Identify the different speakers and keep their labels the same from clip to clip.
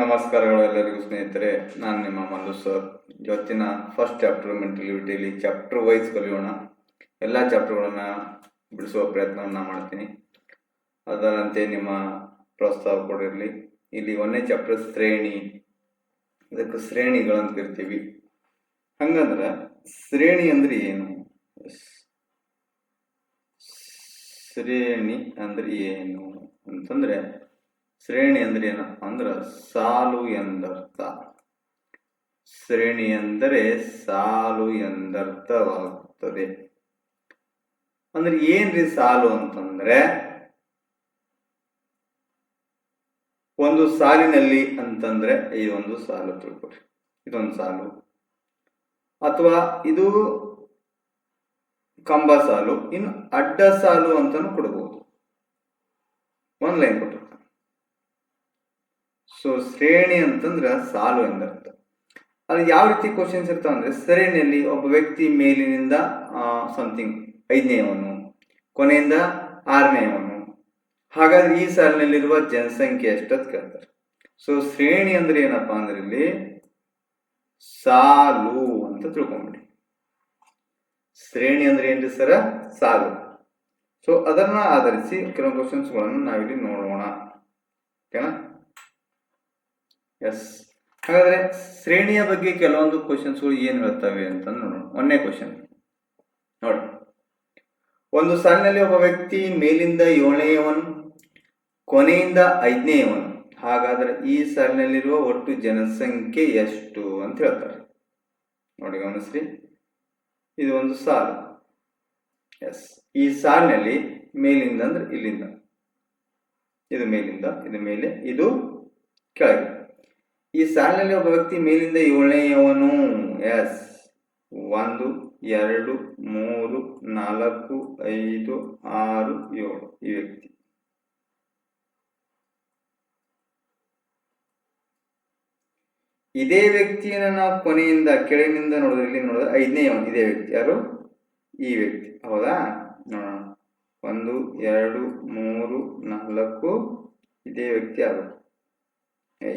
Speaker 1: ನಮಸ್ಕಾರಗಳು ಎಲ್ಲರಿಗೂ ಸ್ನೇಹಿತರೆ ನಾನು ನಿಮ್ಮ ಮಲ್ಲು ಸರ್ ಇವತ್ತಿನ ಫಸ್ಟ್ ಚಾಪ್ಟರ್ ಮೆಂಟಲಿಟಿಲಿ ಚಾಪ್ಟರ್ ವೈಸ್ ಕಲಿಯೋಣ ಎಲ್ಲ ಚಾಪ್ಟರ್ಗಳನ್ನು ಬಿಡಿಸುವ ಪ್ರಯತ್ನವನ್ನು ಮಾಡ್ತೀನಿ ಅದರಂತೆ ನಿಮ್ಮ ಪ್ರೋತ್ಸಾಹ ಕೊಡಿರಲಿ ಇಲ್ಲಿ ಒಂದೇ ಚಾಪ್ಟರ್ ಶ್ರೇಣಿ ಇದಕ್ಕೆ ಶ್ರೇಣಿಗಳಂತ ಇರ್ತೀವಿ ಹಂಗಂದ್ರೆ ಶ್ರೇಣಿ ಅಂದ್ರೆ ಏನು ಶ್ರೇಣಿ ಅಂದ್ರೆ ಏನು ಅಂತಂದ್ರೆ ಶ್ರೇಣಿ ಅಂದ್ರೆ ಏನು ಅಂದ್ರ ಸಾಲು ಎಂದರ್ಥ ಶ್ರೇಣಿ ಎಂದರೆ ಸಾಲು ಎಂದರ್ಥವಾಗುತ್ತದೆ ಅಂದ್ರೆ ಏನ್ರಿ ಸಾಲು ಅಂತಂದ್ರೆ ಒಂದು ಸಾಲಿನಲ್ಲಿ ಅಂತಂದ್ರೆ ಈ ಒಂದು ಸಾಲು ತಿಳ್ಕೊಡ್ರಿ ಇದೊಂದು ಸಾಲು ಅಥವಾ ಇದು ಕಂಬ ಸಾಲು ಇನ್ನು ಅಡ್ಡ ಸಾಲು ಅಂತಾನು ಕೊಡಬಹುದು ಒಂದ್ ಲೈನ್ ಕೊಟ್ಟು ಸೊ ಶ್ರೇಣಿ ಅಂತಂದ್ರೆ ಸಾಲು ಎಂದರ್ಥ ಅಲ್ಲಿ ಯಾವ ರೀತಿ ಕ್ವಶನ್ಸ್ ಇರ್ತಾವ ಅಂದರೆ ಸರಣಿಯಲ್ಲಿ ಒಬ್ಬ ವ್ಯಕ್ತಿ ಮೇಲಿನಿಂದ ಸಮಥಿಂಗ್ ಐದನೇಯವನು ಕೊನೆಯಿಂದ ಅವನು ಹಾಗಾದ್ರೆ ಈ ಸಾಲಿನಲ್ಲಿರುವ ಜನಸಂಖ್ಯೆ ಎಷ್ಟೊತ್ತು ಕೇಳ್ತಾರೆ ಸೊ ಶ್ರೇಣಿ ಅಂದ್ರೆ ಏನಪ್ಪಾ ಅಂದ್ರೆ ಇಲ್ಲಿ ಸಾಲು ಅಂತ ತಿಳ್ಕೊಂಬಿಡಿ ಶ್ರೇಣಿ ಅಂದ್ರೆ ಏನ್ರಿ ಸರ ಸಾಲು ಸೊ ಅದನ್ನ ಆಧರಿಸಿ ಕೆಲವು ಕ್ವಶನ್ಸ್ಗಳನ್ನು ನಾವಿಲ್ಲಿ ನೋಡೋಣ ಎಸ್ ಹಾಗಾದ್ರೆ ಶ್ರೇಣಿಯ ಬಗ್ಗೆ ಕೆಲವೊಂದು ಕ್ವಶನ್ಸ್ಗಳು ಏನು ಹೇಳ್ತವೆ ಅಂತ ನೋಡೋಣ ಒಂದನೇ ಕ್ವಶನ್ ನೋಡಿ ಒಂದು ಸಾಲಿನಲ್ಲಿ ಒಬ್ಬ ವ್ಯಕ್ತಿ ಮೇಲಿಂದ ಏಳನೆಯವನು ಕೊನೆಯಿಂದ ಐದನೇವನು ಹಾಗಾದ್ರೆ ಈ ಸಾಲಿನಲ್ಲಿರುವ ಒಟ್ಟು ಜನಸಂಖ್ಯೆ ಎಷ್ಟು ಅಂತ ಹೇಳ್ತಾರೆ ನೋಡಿ ಗಮನಿಸ್ರಿ ಇದು ಒಂದು ಸಾಲು ಎಸ್ ಈ ಸಾಲಿನಲ್ಲಿ ಮೇಲಿಂದ ಅಂದ್ರೆ ಇಲ್ಲಿಂದ ಇದು ಮೇಲಿಂದ ಇದು ಮೇಲೆ ಇದು ಕೆಳಗೆ ಈ ಸಾಲಿನಲ್ಲಿ ಒಬ್ಬ ವ್ಯಕ್ತಿ ಮೇಲಿಂದ ಏಳನೆಯವನು ಎಸ್ ಒಂದು ಎರಡು ಮೂರು ನಾಲ್ಕು ಐದು ಆರು ಏಳು ಈ ವ್ಯಕ್ತಿ ಇದೇ ವ್ಯಕ್ತಿಯನ್ನ ನಾವು ಕೊನೆಯಿಂದ ಕೆಳಗಿನಿಂದ ನೋಡಿದ್ರೆ ಇಲ್ಲಿ ನೋಡಿದ್ರೆ ಐದನೇ ಅವನು ಇದೇ ವ್ಯಕ್ತಿ ಯಾರು ಈ ವ್ಯಕ್ತಿ ಹೌದಾ ನೋಡೋಣ ಒಂದು ಎರಡು ಮೂರು ನಾಲ್ಕು ಇದೇ ವ್ಯಕ್ತಿ ಯಾರು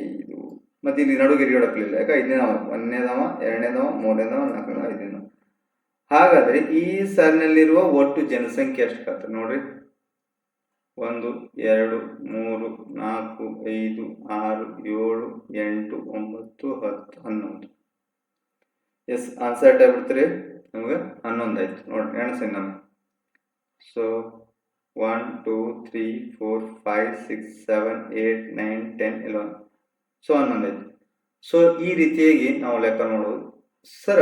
Speaker 1: ಐದು ಮತ್ತೆ ಇಲ್ಲಿ ನಡುಗೆ ಹಿರಿಯೋಡಕ್ಲಿಲ್ಲ ಯಾಕೆ ಐದನೇ ಒಂದನೇದವ ಒಂದನೇ ಮೂರನೇದವ ಎರಡನೇ ನಾಮ ಮೂರನೇ ನಾಲ್ಕನೇ ಐದನೇ ಹಾಗಾದರೆ ಈ ಸಾಲಿನಲ್ಲಿರುವ ಒಟ್ಟು ಜನಸಂಖ್ಯೆ ಎಷ್ಟು ಕತ್ತ ನೋಡ್ರಿ ಒಂದು ಎರಡು ಮೂರು ನಾಲ್ಕು ಐದು ಆರು ಏಳು ಎಂಟು ಒಂಬತ್ತು ಹತ್ತು ಹನ್ನೊಂದು ಎಸ್ ಆನ್ಸರ್ ಟೈ ಬಿಡ್ತೀರಿ ನಮ್ಗೆ ಹನ್ನೊಂದು ಆಯ್ತು ನೋಡ್ರಿ ಎಣಸಿ ನಮ್ಗೆ so one two three four five six seven eight nine ten eleven so ಅನ್ನೊಂದೈತಿ ಸೊ ಈ ರೀತಿಯಾಗಿ ನಾವು ಲೆಕ್ಕ ನೋಡೋದು ಸರ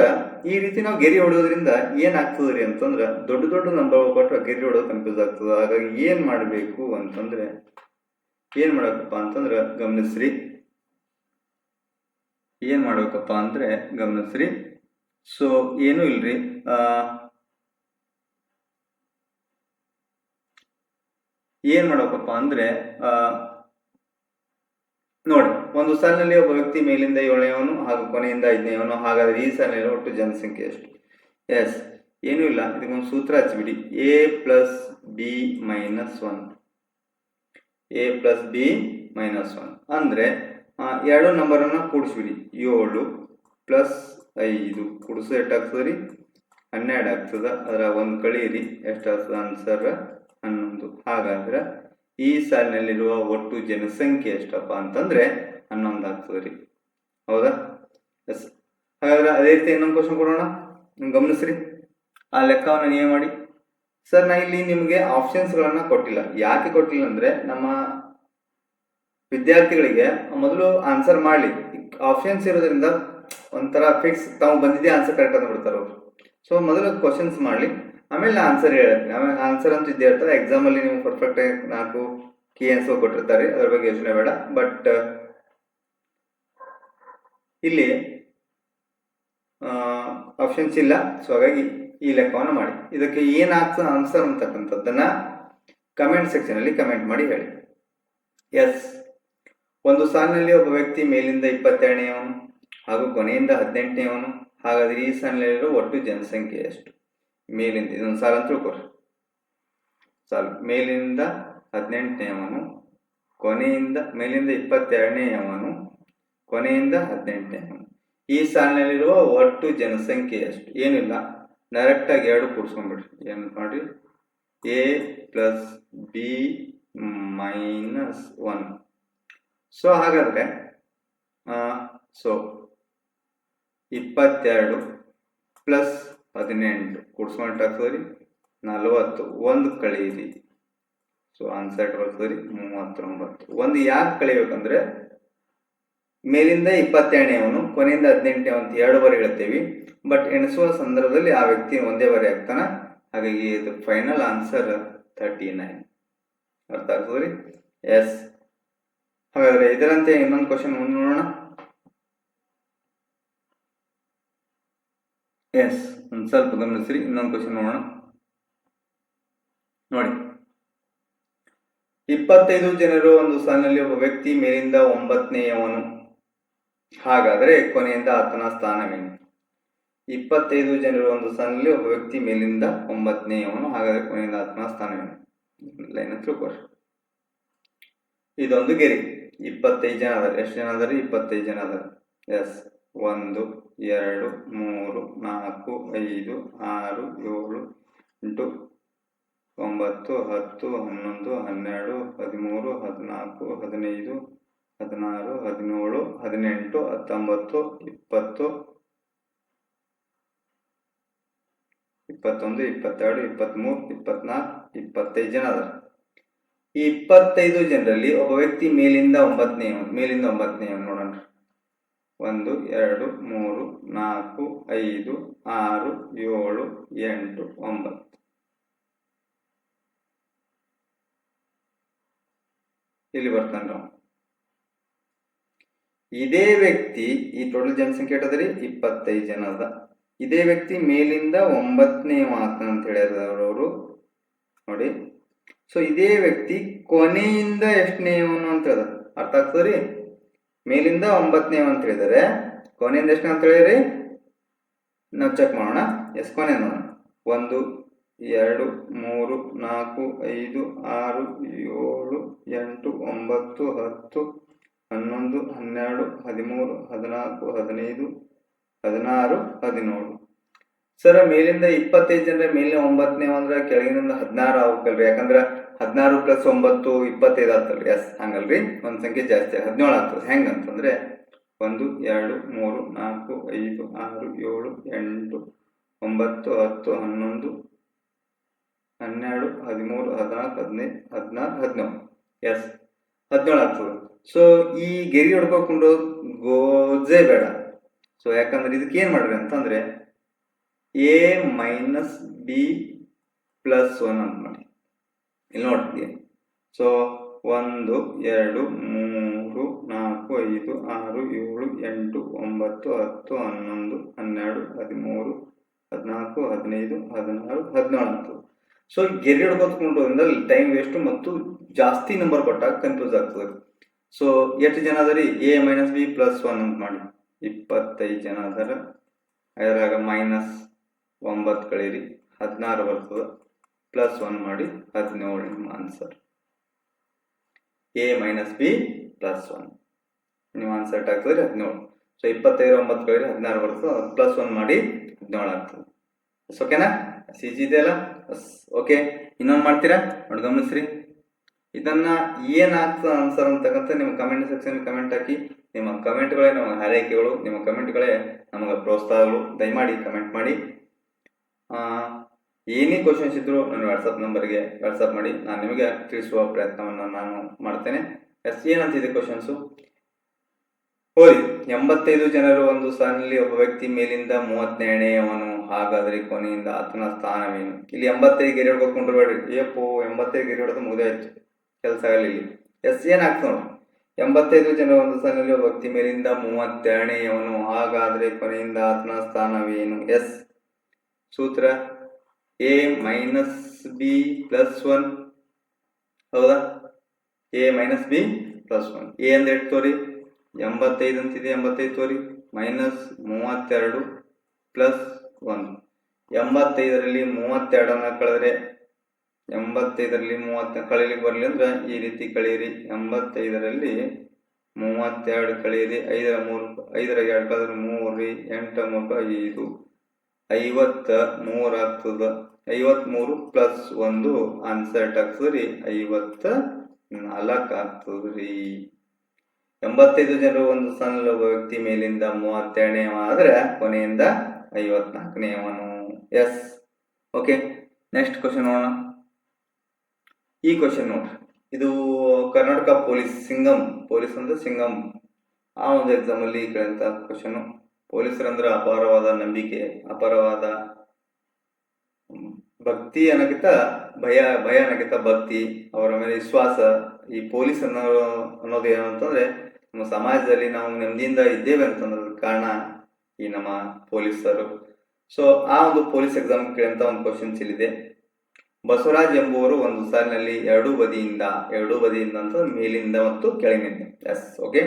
Speaker 1: ಈ ರೀತಿ ನಾವು ಗೆರಿ ಹೊಡೋದ್ರಿಂದ ಏನಾಗ್ತದೆ ರೀ ಅಂತಂದ್ರೆ ದೊಡ್ಡ ದೊಡ್ಡ ನಂಬರ್ ಕೊಟ್ಟರೆ ಗೆರಿ ಹೊಡೆದು ಕನ್ಫ್ಯೂಸ್ ಆಗ್ತದೆ ಹಾಗಾಗಿ ಏನು ಮಾಡಬೇಕು ಅಂತಂದ್ರೆ ಏನು ಮಾಡಬೇಕಪ್ಪ ಅಂತಂದ್ರೆ ಗಮನಿಸ್ರಿ ಏನು ಮಾಡಬೇಕಪ್ಪ ಅಂದ್ರೆ ಗಮನಿಸ್ರಿ ಸೊ ಏನೂ ಇಲ್ರಿ ಏನು ಮಾಡಬೇಕಪ್ಪ ಆ ನೋಡಿ ಒಂದು ಸಾಲಿನಲ್ಲಿ ಒಬ್ಬ ವ್ಯಕ್ತಿ ಮೇಲಿಂದ ಏಳನೆಯವನು ಹಾಗೂ ಕೊನೆಯಿಂದ ಐದನೆಯವನು ಹಾಗಾದ್ರೆ ಈ ಸಾಲಿನಲ್ಲಿ ಒಟ್ಟು ಜನಸಂಖ್ಯೆ ಎಷ್ಟು ಎಸ್ ಏನೂ ಇಲ್ಲ ಇದಕ್ಕೊಂದು ಸೂತ್ರ ಹಚ್ಚಿಬಿಡಿ A plus B minus one A plus B minus one ಅಂದರೆ ಎರಡು ನಂಬರನ್ನು ಕೂಡಿಸ್ಬಿಡಿ ಏಳು ಪ್ಲಸ್ ಐದು ಕುಡಿಸು ಎಷ್ಟು ರೀ ಹನ್ನೆರಡು ಆಗ್ತದ ಅದರ ಒಂದು ಕಳೀರಿ ಎಷ್ಟಾಗ್ತದ ಆನ್ಸರ್ ಹನ್ನೊಂದು ಹಾಗಾದ್ರೆ ಈ ಸಾಲಿನಲ್ಲಿರುವ ಒಟ್ಟು ಜನಸಂಖ್ಯೆ ಎಷ್ಟಪ್ಪ ಅಂತಂದ್ರೆ ಹನ್ನೊಂದು ಆಗ್ತದೆ ರೀ ಹೌದಾ ಎಸ್ ಹಾಗಾದ್ರೆ ಅದೇ ರೀತಿ ಇನ್ನೊಂದು ಕ್ವಶನ್ ಕೊಡೋಣ ಗಮನಿಸ್ರಿ ಆ ಲೆಕ್ಕವನ್ನು ನೀವೇ ಮಾಡಿ ಸರ್ ನಾ ಇಲ್ಲಿ ನಿಮಗೆ ಆಪ್ಷನ್ಸ್ಗಳನ್ನು ಕೊಟ್ಟಿಲ್ಲ ಯಾಕೆ ಕೊಟ್ಟಿಲ್ಲ ಅಂದರೆ ನಮ್ಮ ವಿದ್ಯಾರ್ಥಿಗಳಿಗೆ ಮೊದಲು ಆನ್ಸರ್ ಮಾಡಲಿ ಆಪ್ಷನ್ಸ್ ಇರೋದ್ರಿಂದ ಒಂಥರ ಫಿಕ್ಸ್ ತಾವು ಬಂದಿದ್ದೇ ಆನ್ಸರ್ ಕರೆಕ್ಟ್ ಅಂತ ಬಿಡ್ತಾರೆ ಅವರು ಸೊ ಮೊದಲು ಕ್ವಶನ್ಸ್ ಮಾಡಲಿ ಆಮೇಲೆ ಆನ್ಸರ್ ಹೇಳ್ತೀನಿ ಆಮೇಲೆ ಆನ್ಸರ್ ಅಂತ ಇದ್ದೇ ಇರ್ತಾರೆ ಎಕ್ಸಾಮಲ್ಲಿ ನೀವು ಪರ್ಫೆಕ್ಟಾಗಿ ನಾಲ್ಕು ಕೀ ಆನ್ಸರ್ ಕೊಟ್ಟಿರ್ತಾರೆ ಅದ್ರ ಬಗ್ಗೆ ಯೋಚನೆ ಬೇಡ ಬಟ್ ಇಲ್ಲಿ ಆಪ್ಷನ್ಸ್ ಇಲ್ಲ ಸೊ ಹಾಗಾಗಿ ಈ ಲೆಕ್ಕವನ್ನು ಮಾಡಿ ಇದಕ್ಕೆ ಏನಾಗ್ತದೆ ಆನ್ಸರ್ ಅಂತಕ್ಕಂಥದ್ದನ್ನು ಕಮೆಂಟ್ ಸೆಕ್ಷನಲ್ಲಿ ಕಮೆಂಟ್ ಮಾಡಿ ಹೇಳಿ ಎಸ್ ಒಂದು ಸಾಲಿನಲ್ಲಿ ಒಬ್ಬ ವ್ಯಕ್ತಿ ಮೇಲಿಂದ ಅವನು ಹಾಗೂ ಕೊನೆಯಿಂದ ಅವನು ಹಾಗಾದರೆ ಈ ಸಾಲಿನಲ್ಲಿರೋ ಒಟ್ಟು ಜನಸಂಖ್ಯೆ ಎಷ್ಟು ಮೇಲಿಂದ ಇದೊಂದು ಸಾಲ ಅಂತ ತಿಳ್ಕೊರಿ ಸಾಲು ಮೇಲಿಂದ ಅವನು ಕೊನೆಯಿಂದ ಮೇಲಿಂದ ಇಪ್ಪತ್ತೆರಡನೇ ಅವನು ಕೊನೆಯಿಂದ ಹದಿನೆಂಟನೇ ಈ ಸಾಲಿನಲ್ಲಿರುವ ಒಟ್ಟು ಜನಸಂಖ್ಯೆ ಎಷ್ಟು ಏನಿಲ್ಲ ಡೈರೆಕ್ಟಾಗಿ ಎರಡು ಕೂಡಿಸ್ಕೊಂಡ್ಬಿಡ್ರಿ ಏನು ಮಾಡ್ರಿ A plus B minus one so ಹಾಗಾದ್ರೆ ಸೊ ಇಪ್ಪತ್ತೆರಡು ಪ್ಲಸ್ ಹದಿನೆಂಟು ಕೂಡ್ಸ್ಕೊಂಡ್ ನಲವತ್ತು ಒಂದು ಕಳೀರಿ ಸೊ ಆನ್ಸರ್ ರೀ ಮೂವತ್ತೊಂಬತ್ತು ಒಂದು ಯಾಕೆ ಕಳಿಬೇಕಂದ್ರೆ ಮೇಲಿಂದ ಅವನು ಕೊನೆಯಿಂದ ಹದಿನೆಂಟನೇ ಅಂತ ಎರಡು ಬಾರಿ ಹೇಳ್ತೇವೆ ಬಟ್ ಎಣಿಸುವ ಸಂದರ್ಭದಲ್ಲಿ ಆ ವ್ಯಕ್ತಿ ಒಂದೇ ಬಾರಿ ಆಗ್ತಾನ ಹಾಗಾಗಿ ಇದು ಫೈನಲ್ ಆನ್ಸರ್ ಥರ್ಟಿ ನೈನ್ ಅರ್ಥ ಆಗ್ತದ್ರಿ ಎಸ್ ಹಾಗಾದ್ರೆ ಇದರಂತೆ ಇನ್ನೊಂದು ಕ್ವಶನ್ ಮುಂದೆ ನೋಡೋಣ ಎಸ್ ಒಂದು ಸ್ವಲ್ಪ ಗಮನಿಸ್ರಿ ಇನ್ನೊಂದು ಕ್ವಶನ್ ನೋಡೋಣ ನೋಡಿ ಇಪ್ಪತ್ತೈದು ಜನರು ಒಂದು ಸಾಲಿನಲ್ಲಿ ಒಬ್ಬ ವ್ಯಕ್ತಿ ಮೇಲಿಂದ ಒಂಬತ್ತನೇ ಅವನು ಹಾಗಾದರೆ ಕೊನೆಯಿಂದ ಆತನ ಸ್ಥಾನವೇನು ಇಪ್ಪತ್ತೈದು ಜನರು ಒಂದು ಸ್ಥಾನದಲ್ಲಿ ಒಬ್ಬ ವ್ಯಕ್ತಿ ಮೇಲಿಂದ ಅವನು ಹಾಗಾದರೆ ಕೊನೆಯಿಂದ ಆತನ ಸ್ಥಾನವೇನು ಲೈನ್ ಹತ್ರ ಇದೊಂದು ಗೆರೆ ಇಪ್ಪತ್ತೈದು ಜನ ಅದ ಎಷ್ಟು ಜನ ಅದರ ಇಪ್ಪತ್ತೈದು ಜನ ಅದ ಎಸ್ ಒಂದು ಎರಡು ಮೂರು ನಾಲ್ಕು ಐದು ಆರು ಏಳು ಎಂಟು ಒಂಬತ್ತು ಹತ್ತು ಹನ್ನೊಂದು ಹನ್ನೆರಡು ಹದಿಮೂರು ಹದಿನಾಲ್ಕು ಹದಿನೈದು ಹದಿನಾರು ಹದಿನೇಳು ಹದಿನೆಂಟು ಹತ್ತೊಂಬತ್ತು ಇಪ್ಪತ್ತು ಇಪ್ಪತ್ತೊಂದು ಇಪ್ಪತ್ತೆರಡು ಇಪ್ಪತ್ತ್ಮೂರು ಇಪ್ಪತ್ನಾಲ್ಕು ಇಪ್ಪತ್ತೈದು ಜನ ಅದರ ಈ ಇಪ್ಪತ್ತೈದು ಜನರಲ್ಲಿ ಒಬ್ಬ ವ್ಯಕ್ತಿ ಮೇಲಿಂದ ಒಂಬತ್ತನೇ ಮೇಲಿಂದ ಒಂಬತ್ತನೇ ನೋಡೋಣ ಒಂದು ಎರಡು ಮೂರು ನಾಲ್ಕು ಐದು ಆರು ಏಳು ಎಂಟು ಒಂಬತ್ತು ಇಲ್ಲಿ ಬರ್ತಾನೆ ನಾವು ಇದೇ ವ್ಯಕ್ತಿ ಈ ಟೋಟಲ್ ಜನಸಂಖ್ಯೆ ಎಷ್ಟದರಿ ಇಪ್ಪತ್ತೈದು ಜನ ಅದ ಇದೇ ವ್ಯಕ್ತಿ ಮೇಲಿಂದ ಒಂಬತ್ತನೇ ಮಾತನ ಅಂತ ಹೇಳಿದವರು ನೋಡಿ ಸೊ ಇದೇ ವ್ಯಕ್ತಿ ಕೊನೆಯಿಂದ ಎಷ್ಟನೇವನು ಅಂತ ಹೇಳ್ದ ಅರ್ಥ ಆಗ್ತದ್ರಿ ಮೇಲಿಂದ ಒಂಬತ್ತನೇ ಅಂತ ಹೇಳಿದರೆ ಕೊನೆಯಿಂದ ಎಷ್ಟನೇ ಅಂತ ಹೇಳಿರಿ ನಾವು ಚೆಕ್ ಮಾಡೋಣ ಎಸ್ ಕೊನೆ ಒಂದು ಎರಡು ಮೂರು ನಾಲ್ಕು ಐದು ಆರು ಏಳು ಎಂಟು ಒಂಬತ್ತು ಹತ್ತು ಹನ್ನೊಂದು ಹನ್ನೆರಡು ಹದಿಮೂರು ಹದಿನಾಲ್ಕು ಹದಿನೈದು ಹದಿನಾರು ಹದಿನೇಳು ಸರ್ ಮೇಲಿಂದ ಇಪ್ಪತ್ತೈದು ಜನರ ಮೇಲಿನ ಒಂಬತ್ತನೇ ಅಂದ್ರೆ ಕೆಳಗಿನಿಂದ ಹದಿನಾರು ರೀ ಯಾಕಂದ್ರೆ ಹದಿನಾರು ಪ್ಲಸ್ ಒಂಬತ್ತು ಇಪ್ಪತ್ತೈದು ರೀ ಎಸ್ ಹಂಗಲ್ರಿ ಒಂದ್ ಸಂಖ್ಯೆ ಜಾಸ್ತಿ ಹದಿನೇಳು ಆಗ್ತದೆ ಹೆಂಗಂತಂದ್ರೆ ಒಂದು ಎರಡು ಮೂರು ನಾಲ್ಕು ಐದು ಆರು ಏಳು ಎಂಟು ಒಂಬತ್ತು ಹತ್ತು ಹನ್ನೊಂದು ಹನ್ನೆರಡು ಹದಿಮೂರು ಹದಿನಾಲ್ಕು ಹದಿನೈದು ಹದಿನಾರು ಹದಿನೇಳು ಎಸ್ ಹದಿನೇಳು ಆಗ್ತದೆ ಸೊ ಈ ಗೆರಿ ಹೊಡ್ಕೊಂಡು ಗೋಜೆ ಬೇಡ ಸೊ ಯಾಕಂದ್ರೆ ಇದಕ್ಕೆ ಏನ್ ಮಾಡ್ರಿ ಅಂತಂದ್ರೆ A minus B plus one ಅಂತ ಮಾಡಿ ಇಲ್ಲಿ ನೋಡ್ತೀವಿ ಸೊ ಒಂದು ಎರಡು ಮೂರು ನಾಲ್ಕು ಐದು ಆರು ಏಳು ಎಂಟು ಒಂಬತ್ತು ಹತ್ತು ಹನ್ನೊಂದು ಹನ್ನೆರಡು ಹದಿಮೂರು ಹದಿನಾಲ್ಕು ಹದಿನೈದು ಹದಿನಾರು ಹದಿನೇಳು ಅಂತ ಸೊ ಗೆರೆ ಹೊಡ್ಕೊತ್ಕೊಂಡ್ರಿಂದ ಟೈಮ್ ವೇಸ್ಟ್ ಮತ್ತು ಜಾಸ್ತಿ ನಂಬರ್ ಕೊಟ್ಟಾಗ ಕನ್ಫ್ಯೂಸ್ ಆಗ್ತದೆ ಸೊ ಎಷ್ಟು ಜನ ಅದ A minus B plus one ಅಂತ ಮಾಡಿ ಇಪ್ಪತ್ತೈದು ಜನ ಅದರ ಅದರಾಗ ಮೈನಸ್ ಒಂಬತ್ತು ಕಳೀರಿ ಹದಿನಾರು ಬರ್ತದೆ ಪ್ಲಸ್ ಒನ್ ಮಾಡಿ ಹದಿನೇಳು ನಿಮ್ಮ answer A minus B plus one ನಿಮ್ಮ ಆನ್ಸರ್ ಆಗ್ತದೆ ಹದಿನೇಳು ಸೊ ಇಪ್ಪತ್ತೈದು ಒಂಬತ್ತು ಕಳೀರಿ ಹದಿನಾರು ಬರ್ತದೆ ಅದು ಪ್ಲಸ್ ಒನ್ ಮಾಡಿ ಹದಿನೇಳು ಆಗ್ತದೆ ಎಸ್ ಓಕೆನಾ ಸಿ ಜಿ ಇದೆಯಲ್ಲ ಓಕೆ ಇನ್ನೊಂದು ಮಾಡ್ತೀರಾ ನೋಡಿ ಗಮನಿಸ್ರಿ ಇದನ್ನ ಏನಾಗ್ತದೆ ಆನ್ಸರ್ ಅಂತಕ್ಕಂಥ ನಿಮ್ಮ ಕಮೆಂಟ್ ಸೆಕ್ಷನ್ ಕಮೆಂಟ್ ಹಾಕಿ ನಿಮ್ಮ ಕಮೆಂಟ್ಗಳೇ ನಮ್ಮ ಹಾರೈಕೆಗಳು ನಿಮ್ಮ ಕಮೆಂಟ್ಗಳೇ ನಮಗೆ ಪ್ರೋತ್ಸಾಹಗಳು ದಯಮಾಡಿ ಕಮೆಂಟ್ ಮಾಡಿ ಏನೇ ಕ್ವಶನ್ಸ್ ಇದ್ದರೂ ನನ್ನ ವಾಟ್ಸಪ್ ನಂಬರ್ಗೆ ವಾಟ್ಸಪ್ ಮಾಡಿ ನಾನು ನಿಮಗೆ ತಿಳಿಸುವ ಪ್ರಯತ್ನವನ್ನು ನಾನು ಮಾಡ್ತೇನೆ ಎಸ್ ಏನಂತಿದೆ ಕ್ವಶನ್ಸು ಹೋಯ್ ಎಂಬತ್ತೈದು ಜನರು ಒಂದು ಸಾಲಿನಲ್ಲಿ ಒಬ್ಬ ವ್ಯಕ್ತಿ ಮೇಲಿಂದ ಅವನು ಹಾಗಾದ್ರೆ ಕೊನೆಯಿಂದ ಆತನ ಸ್ಥಾನವೇನು ಇಲ್ಲಿ ಎಂಬತ್ತೈದು ಗೆರೆ ಹೊಡ್ಕೊಂಡು ಬೇಡ್ರಿ ಏಪೋ ಎಂಬತ್ತೈದು ಗೆರೆ ಹೊಡೆದು ಮುಗಿದಾಯ್ತು ಕೆಲಸಗಳಲ್ಲಿ ಆಗಲಿಲ್ಲ ಎಸ್ ಏನು ಆಗ್ತದೆ ಎಂಬತ್ತೈದು ಜನ ಒಂದು ಸಾಲಿನಲ್ಲಿ ಭಕ್ತಿ ಮೇಲಿಂದ ಮೂವತ್ತೆರಡನೆಯವನು ಹಾಗಾದ್ರೆ ಕೊನೆಯಿಂದ ಆತನ ಸ್ಥಾನವೇನು ಎಸ್ ಸೂತ್ರ A minus B plus one ಹೌದಾ A minus B plus one A ಅಂದ್ರೆ ಎಷ್ಟು ತೋರಿ ಎಂಬತ್ತೈದು ಅಂತಿದೆ ಎಂಬತ್ತೈದು ತೋರಿ ಮೈನಸ್ ಮೂವತ್ತೆರಡು ಪ್ಲಸ್ ಒನ್ ಎಂಬತ್ತೈದರಲ್ಲಿ ಮೂವತ್ತೆರಡನ್ನ ಕಳೆದ್ರೆ ಎಂಬತ್ತೈದರಲ್ಲಿ ಮೂವತ್ತ ಕಳೀಲಿಕ್ಕೆ ಬರಲಿ ಅಂದ್ರೆ ಈ ರೀತಿ ಕಳೀರಿ ಎಂಬತ್ತೈದರಲ್ಲಿ ಮೂವತ್ತೆರಡು ಕಳೀರಿ ಐದರ ಮೂರು ಐದರ ಎರಡು ಕಳೆದ್ರೆ ಮೂರು ಎಂಟರ ಮೂರು ಐದು ಐವತ್ತ ಮೂರು ಆಗ್ತದ ಐವತ್ಮೂರು ಪ್ಲಸ್ ಒಂದು ಆನ್ಸರ್ ಹಾಕ್ಸದ್ರಿ ಐವತ್ತ ನಾಲ್ಕು ಆಗ್ತದ್ರಿ ಎಂಬತ್ತೈದು ಜನರು ಒಂದು ಸಣ್ಣ ವ್ಯಕ್ತಿ ಮೇಲಿಂದ ಮೂವತ್ತೆರಡನೇ ಆದ್ರೆ ಕೊನೆಯಿಂದ ಅವನು ಎಸ್ ಓಕೆ ನೆಕ್ಸ್ಟ್ ಕ್ವಶನ್ ನೋಡೋಣ ಈ ಕ್ವಶನ್ ಇದು ಕರ್ನಾಟಕ ಪೊಲೀಸ್ ಸಿಂಗಮ್ ಪೊಲೀಸ್ ಅಂದ್ರೆ ಸಿಂಗಮ್ ಆ ಒಂದು ಎಕ್ಸಾಮ್ ಅಲ್ಲಿ ಕೇಳಂತ ಕ್ವಶನ್ ಪೊಲೀಸರಂದ್ರೆ ಅಪಾರವಾದ ನಂಬಿಕೆ ಅಪಾರವಾದ ಭಕ್ತಿ ಅನಗಿತ ಭಯ ಭಯ ಅನಗಿತ ಭಕ್ತಿ ಅವರ ಮೇಲೆ ವಿಶ್ವಾಸ ಈ ಪೊಲೀಸ್ ಅನ್ನೋ ಅನ್ನೋದು ಏನು ಅಂತಂದ್ರೆ ನಮ್ಮ ಸಮಾಜದಲ್ಲಿ ನಾವು ನೆಮ್ಮದಿಯಿಂದ ಇದ್ದೇವೆ ಅಂತಂದ್ರೆ ಕಾರಣ ಈ ನಮ್ಮ ಪೊಲೀಸರು ಸೊ ಆ ಒಂದು ಪೊಲೀಸ್ ಎಕ್ಸಾಮ್ ಕೇಳಂತ ಒಂದು ಕ್ವಶನ್ಸ್ ಇಲ್ಲಿದೆ ಬಸವರಾಜ್ ಎಂಬುವರು ಒಂದು ಸಾಲಿನಲ್ಲಿ ಎರಡು ಬದಿಯಿಂದ ಎರಡು ಬದಿಯಿಂದ ಅಂತ ಮೇಲಿಂದ ಮತ್ತು ಕೆಳಗಿನಿಂದ ಎಸ್ ಓಕೆ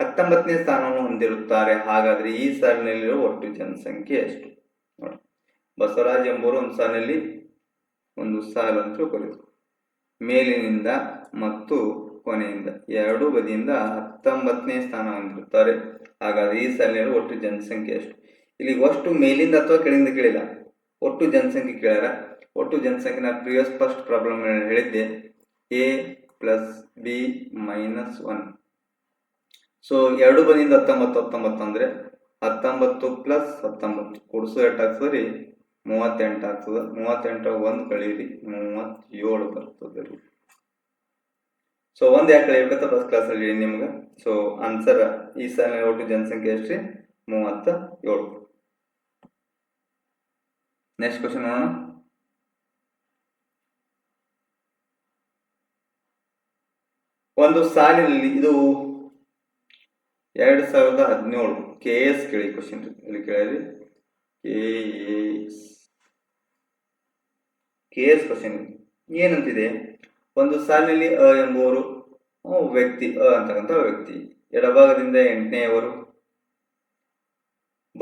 Speaker 1: ಹತ್ತೊಂಬತ್ತನೇ ಸ್ಥಾನವನ್ನು ಹೊಂದಿರುತ್ತಾರೆ ಹಾಗಾದ್ರೆ ಈ ಸಾಲಿನಲ್ಲಿರುವ ಒಟ್ಟು ಜನಸಂಖ್ಯೆ ಎಷ್ಟು ನೋಡಿ ಬಸವರಾಜ್ ಎಂಬುವರು ಒಂದು ಸಾಲಿನಲ್ಲಿ ಒಂದು ಸಾಲು ಅಂತ ಮೇಲಿನಿಂದ ಮತ್ತು ಕೊನೆಯಿಂದ ಎರಡು ಬದಿಯಿಂದ ಹತ್ತೊಂಬತ್ತನೇ ಸ್ಥಾನ ಹೊಂದಿರುತ್ತಾರೆ ಹಾಗಾದ್ರೆ ಈ ಸಾಲಿನಲ್ಲಿ ಒಟ್ಟು ಜನಸಂಖ್ಯೆ ಎಷ್ಟು ಇಲ್ಲಿ ಅಷ್ಟು ಮೇಲಿಂದ ಅಥವಾ ಕೆಳಗಿಂದ ಕೇಳಿಲ್ಲ ಒಟ್ಟು ಜನಸಂಖ್ಯೆ ಕೇಳ್ಯಾರ ಒಟ್ಟು ಜನಸಂಖ್ಯೆ ನಾನು ಪ್ರಿವಿಯಸ್ ಫಸ್ಟ್ ಪ್ರಾಬ್ಲಮ್ ಹೇಳಿದ್ದೆ A plus B minus one so ಎರಡು ಬದಿಯಿಂದ ಹತ್ತೊಂಬತ್ತು ಹತ್ತೊಂಬತ್ತು ಅಂದರೆ ಹತ್ತೊಂಬತ್ತು ಪ್ಲಸ್ ಹತ್ತೊಂಬತ್ತು ಕೊಡಿಸೋ ಎಂಟು ಆಗ್ತದೆ ರೀ ಮೂವತ್ತೆಂಟು ಆಗ್ತದೆ ಮೂವತ್ತೆಂಟು ಒಂದು ಕಳೀರಿ ಮೂವತ್ತೇಳು ಬರ್ತದೆ ರೀ ಸೊ ಒಂದು ಯಾಕೆ ಕಳಿಬೇಕಂತ ಫಸ್ಟ್ ಕ್ಲಾಸಲ್ಲಿ ನಿಮ್ಗೆ ಸೊ ಆನ್ಸರ್ ಈ ಸಾಲಿನ ಒಟ್ಟು ಜನಸಂಖ್ಯೆ ಎಷ್ಟು ರೀ ಮೂವತ್ತ ಏಳು ನೆಕ್ಸ್ಟ್ ಕ್ವಶನ್ ನೋಡೋಣ ಒಂದು ಸಾಲಿನಲ್ಲಿ ಇದು ಎರಡು ಸಾವಿರದ ಹದಿನೇಳು ಕೆ ಎಸ್ ಕೇಳಿ ಕ್ವಶನ್ ಇಲ್ಲಿ ಕೇಳಿ K S K S question ಏನಂತಿದೆ ಒಂದು ಸಾಲಿನಲ್ಲಿ ಅ ಎಂಬುವರು ವ್ಯಕ್ತಿ ಅ ಅಂತಕ್ಕಂಥ ವ್ಯಕ್ತಿ ಎಡಭಾಗದಿಂದ ಎಂಟನೆಯವರು